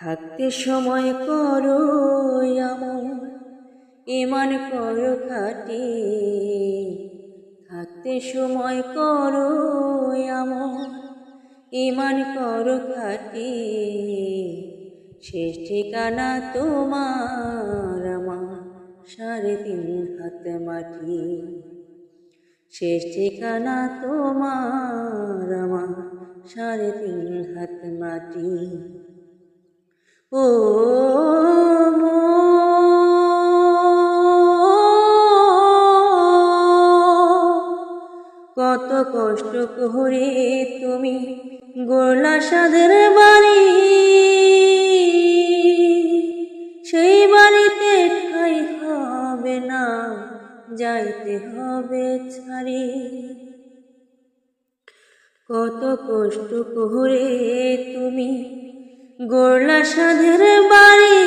থাকতে সময় করো এমন ইমান করো খাটি। থাকতে সময় করো এমন ইমান করো খাটি। শেষ ঠিকানা তোমার আমার সাড়ে তিন হাত মাটি। শেষ ঠিকানা তোমার আমার সাড়ে তিন হাত মাটি। ও কত কষ্ট করে তুমি গোলা সাদের বাড়ি। সেই বাড়িতে ঠাই হবে না, যাইতে হবে ছাড়ি। কত কষ্ট করে তুমি গোড়লা সাধের বাড়ি।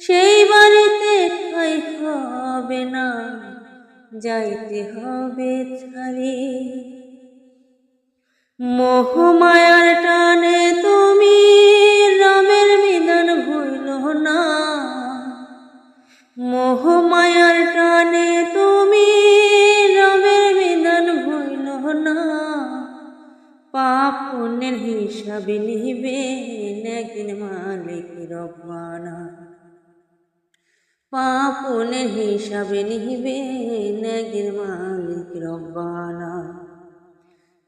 সেই বাড়িতে ঠাই হবে না যাইতে হবে ছাড়ি। মোহমায়ার টানে তুমি পাপ পুণ্যের হিসাবে নিবেন একদিন মালিক রব্বানা। পাপ পুণ্যের হিসাবে নিবেন একদিন মালিক রব্বানা।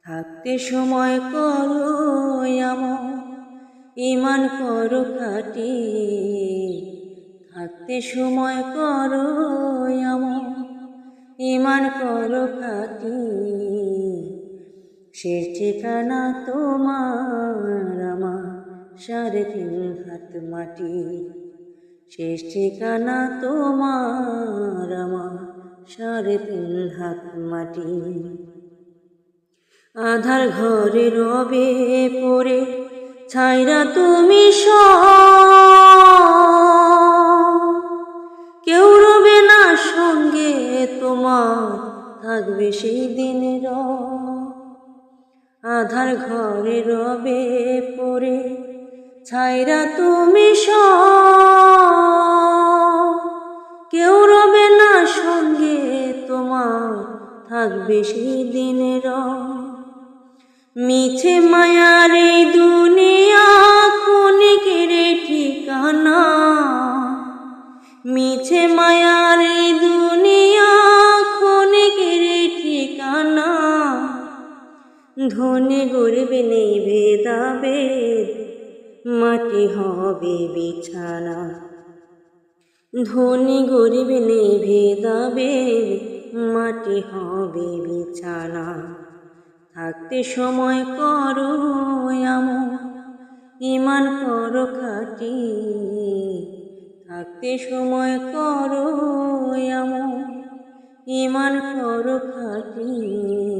থাকতে সময় করো এমন ইমান করো খাটি। থাকতে সময় করো এমন ইমান করো খাটি। সে ঠিকানা তোমার আমার সাড়ে তিন হাত মাটি। শেষ ঠিকানা তোমার আমার সাড়ে তিন হাত মাটি। আধার ঘরে রবে পড়ে, ছাইরা তুমি কেউ রবে না সঙ্গে তোমার, থাকবে সেই দিনের আধার ঘরে রবে পড়ে ছাইরা তুমি কেউ রবে না সঙ্গে তোমার, থাকবে সেই দিনের মিছে মায়ার এই দুনিয়া ক্ষণিকের ঠিকানা। মিছে মায়ার ধনে গরিবে নেই ভেদাভেদ, মাটি হবে বিছানা। ধনী গরিবে নেই ভেদাভেদ, মাটি হবে বিছানা। থাকতে সময় করো এমন ইমান করো খাটি। থাকতে সময় করো এমন ইমান করো খাটি।